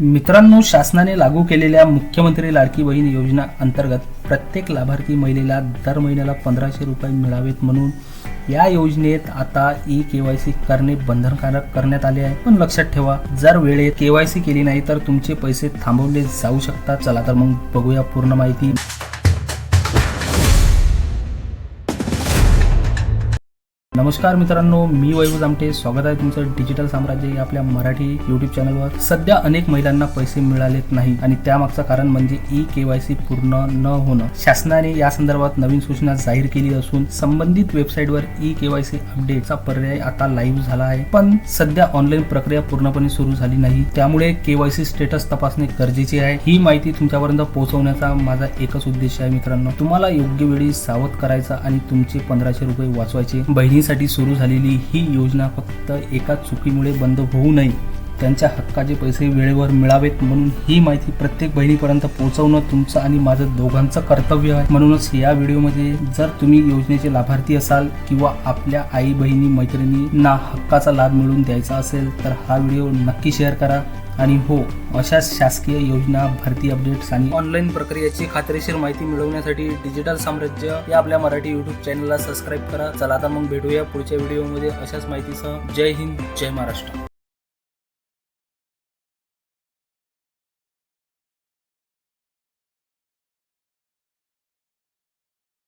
मित्रांनो शासनाने लागू केलेल्या मुख्यमंत्री लाडकी बहीण योजना अंतर्गत प्रत्येक लाभार्थी महिलेला दर महिन्याला पंधराशे रुपये मिळावेत म्हणून या योजनेत आता ई केवायसी करणे बंधनकारक करण्यात आले आहे. पण लक्षात ठेवा जर वेळेत केवायसी केली नाही तर तुमचे पैसे थांबवले जाऊ शकतात. चला तर मग बघूया पूर्ण माहिती. नमस्कार मित्रांनो मी वैभव जामटे. स्वागत आहे तुमचं डिजिटल साम्राज्य या आपल्या मराठी युट्यूब चॅनलवर सध्या अनेक महिलांना पैसे मिळालेत नाही आणि त्यामागचं कारण म्हणजे ई केवायसी पूर्ण न होणं. शासनाने या संदर्भात नवीन सूचना जाहीर केली असून संबंधित वेबसाईटवर ई केवायसी अपडेटचा पर्याय आता लाईव्ह झाला आहे. पण सध्या ऑनलाईन प्रक्रिया पूर्णपणे सुरू झाली नाही. त्यामुळे केवायसी स्टेटस तपासणे गरजेचे आहे. ही माहिती तुमच्यापर्यंत पोहोचवण्याचा माझा एकच उद्देश आहे मित्रांनो. तुम्हाला योग्य वेळी सावध करायचा आणि तुमचे पंधराशे रुपये वाचवायचे. बहिणी बहिणीसाठी सुरू झालेली ही योजना फक्त एका चुकीमुळे बंद होऊ नये. त्यांच्या हक्काचे पैसे वेळेवर मिळावेत म्हणून ही माहिती प्रत्येक बहिणीपर्यंत पोहोचवणं तुमचं आणि माझं दोघांचं कर्तव्य आहे. म्हणूनच या व्हिडिओमध्ये जर तुम्ही योजनेचे लाभार्थी असाल किंवा आपल्या आई बहिणी मैत्रिणींना हक्काचा लाभ मिळवून द्यायचा असेल तर हा व्हिडिओ नक्की शेअर करा. आणि हो अशा शासकीय योजना भरती अपडेट्स आणि ऑनलाईन प्रक्रियेची खात्रीशीर माहिती मिळवण्यासाठी डिजिटल साम्राज्य या आपल्या मराठी युट्यूब चॅनलला सबस्क्राईब करा. चला आता मग भेटूया पुढच्या व्हिडिओमध्ये. अशाच माहितीसह जय हिंद जय महाराष्ट्र.